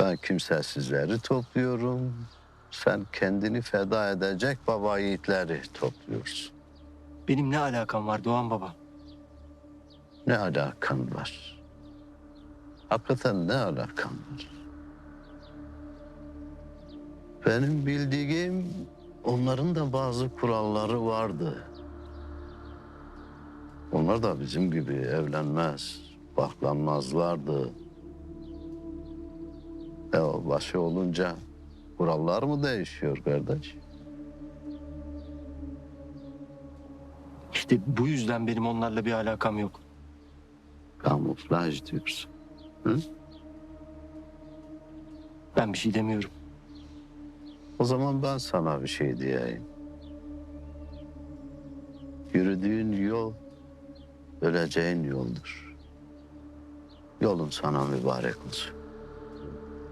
Ben kimsesizleri topluyorum. Sen kendini feda edecek baba yiğitleri topluyorsun. Benim ne alakam var Doğan Baba? Ne alakan var? Hakikaten ne alakan var? Benim bildiğim onların da bazı kuralları vardı. Onlar da bizim gibi evlenmez, baklanmazlardı. E o başı olunca kurallar mı değişiyor kardeş? İşte bu yüzden benim onlarla bir alakam yok. Kamuflaj diyorsun. Ben bir şey demiyorum. O zaman ben sana bir şey diyeyim. Yürüdüğün yol öleceğin yoldur. Yolun sana mübarek olsun.